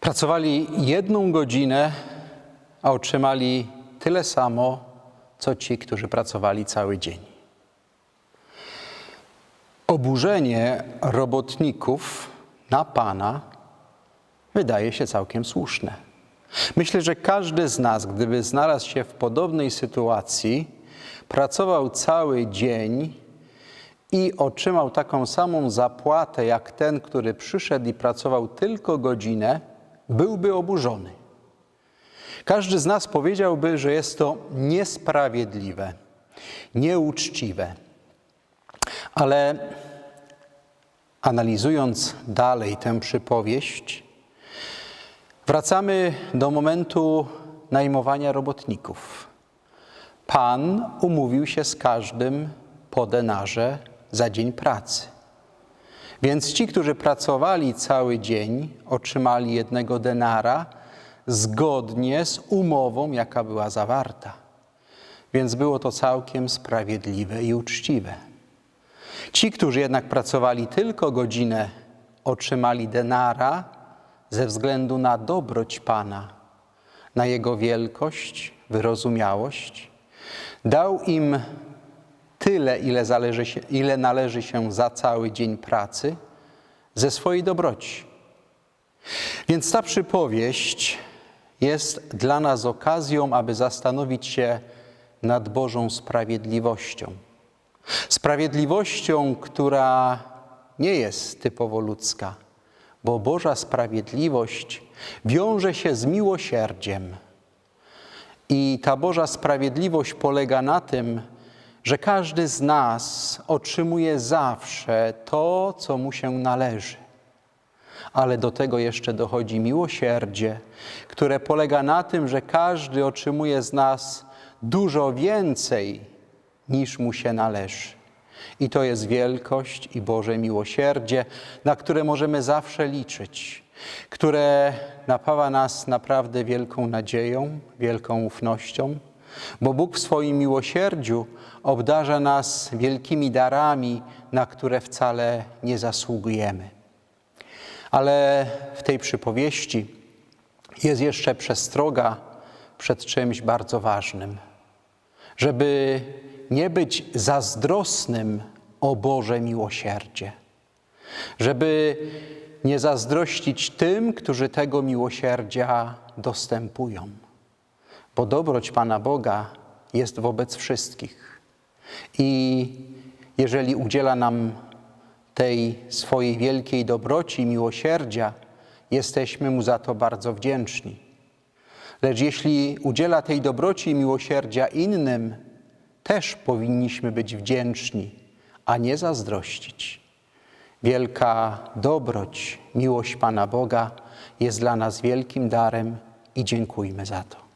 Pracowali jedną godzinę, a otrzymali tyle samo, co ci, którzy pracowali cały dzień. Oburzenie robotników na Pana wydaje się całkiem słuszne. Myślę, że każdy z nas, gdyby znalazł się w podobnej sytuacji, pracował cały dzień i otrzymał taką samą zapłatę jak ten, który przyszedł i pracował tylko godzinę, byłby oburzony. Każdy z nas powiedziałby, że jest to niesprawiedliwe, nieuczciwe. Ale analizując dalej tę przypowieść, wracamy do momentu najmowania robotników. Pan umówił się z każdym po denarze za dzień pracy. Więc ci, którzy pracowali cały dzień, otrzymali jednego denara zgodnie z umową, jaka była zawarta. Więc było to całkiem sprawiedliwe i uczciwe. Ci, którzy jednak pracowali tylko godzinę, otrzymali denara ze względu na dobroć Pana, na Jego wielkość, wyrozumiałość. Dał im tyle, ile, zależy się, ile należy się za cały dzień pracy, ze swojej dobroci. Więc ta przypowieść jest dla nas okazją, aby zastanowić się nad Bożą sprawiedliwością. Sprawiedliwością, która nie jest typowo ludzka, bo Boża sprawiedliwość wiąże się z miłosierdziem. I ta Boża sprawiedliwość polega na tym, że każdy z nas otrzymuje zawsze to, co mu się należy. Ale do tego jeszcze dochodzi miłosierdzie, które polega na tym, że każdy otrzymuje z nas dużo więcej niż mu się należy. I to jest wielkość i Boże miłosierdzie, na które możemy zawsze liczyć, które napawa nas naprawdę wielką nadzieją, wielką ufnością, bo Bóg w swoim miłosierdziu obdarza nas wielkimi darami, na które wcale nie zasługujemy. Ale w tej przypowieści jest jeszcze przestroga przed czymś bardzo ważnym, żeby nie być zazdrosnym o Boże miłosierdzie, żeby nie zazdrościć tym, którzy tego miłosierdzia dostępują, bo dobroć Pana Boga jest wobec wszystkich. I jeżeli udziela nam tej swojej wielkiej dobroci, miłosierdzia, jesteśmy Mu za to bardzo wdzięczni. Lecz jeśli udziela tej dobroci i miłosierdzia innym, też powinniśmy być wdzięczni, a nie zazdrościć. Wielka dobroć, miłość Pana Boga jest dla nas wielkim darem i dziękujmy za to.